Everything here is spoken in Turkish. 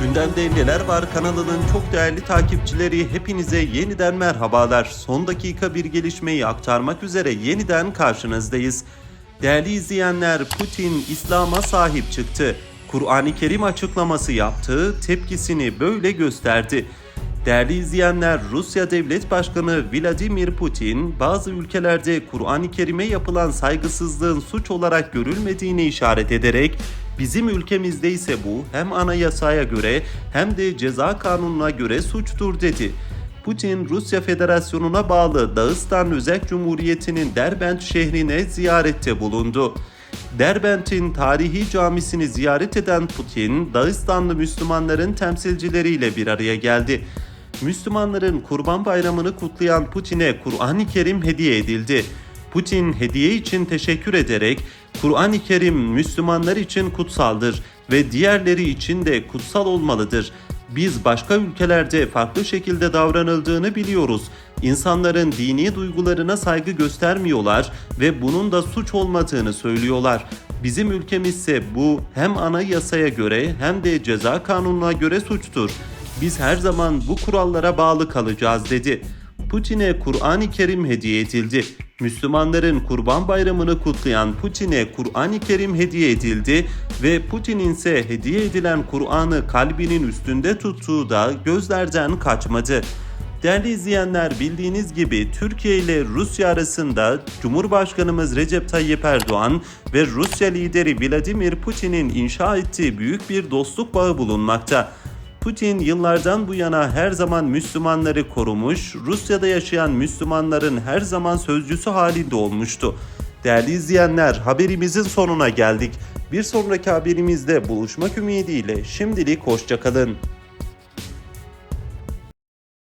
Gündemde Neler Var kanalının çok değerli takipçileri hepinize yeniden merhabalar. Son dakika bir gelişmeyi aktarmak üzere yeniden karşınızdayız. Değerli izleyenler Putin İslam'a sahip çıktı. Kur'an-ı Kerim açıklaması yaptı, tepkisini böyle gösterdi. Değerli izleyenler, Rusya Devlet Başkanı Vladimir Putin, bazı ülkelerde Kur'an-ı Kerim'e yapılan saygısızlığın suç olarak görülmediğini işaret ederek, bizim ülkemizde ise bu hem anayasaya göre hem de ceza kanununa göre suçtur dedi. Putin, Rusya Federasyonu'na bağlı Dağıstan Özerk Cumhuriyeti'nin Derbent şehrine ziyarette bulundu. Derbent'in tarihi camisini ziyaret eden Putin, Dağıstanlı Müslümanların temsilcileriyle bir araya geldi. Müslümanların Kurban Bayramı'nı kutlayan Putin'e Kur'an-ı Kerim hediye edildi. Putin hediye için teşekkür ederek Kur'an-ı Kerim Müslümanlar için kutsaldır ve diğerleri için de kutsal olmalıdır. Biz başka ülkelerde farklı şekilde davranıldığını biliyoruz. İnsanların dini duygularına saygı göstermiyorlar ve bunun da suç olmadığını söylüyorlar. Bizim ülkemizse bu hem anayasaya göre hem de ceza kanununa göre suçtur. Biz her zaman bu kurallara bağlı kalacağız dedi. Putin'e Kur'an-ı Kerim hediye edildi. Müslümanların Kurban Bayramı'nı kutlayan Putin'e Kur'an-ı Kerim hediye edildi ve Putin'in ise hediye edilen Kur'an'ı kalbinin üstünde tuttuğu da gözlerden kaçmadı. Değerli izleyenler bildiğiniz gibi Türkiye ile Rusya arasında Cumhurbaşkanımız Recep Tayyip Erdoğan ve Rusya lideri Vladimir Putin'in inşa ettiği büyük bir dostluk bağı bulunmakta. Putin yıllardan bu yana her zaman Müslümanları korumuş, Rusya'da yaşayan Müslümanların her zaman sözcüsü halinde olmuştu. Değerli izleyenler haberimizin sonuna geldik. Bir sonraki haberimizde buluşmak ümidiyle şimdilik hoşçakalın.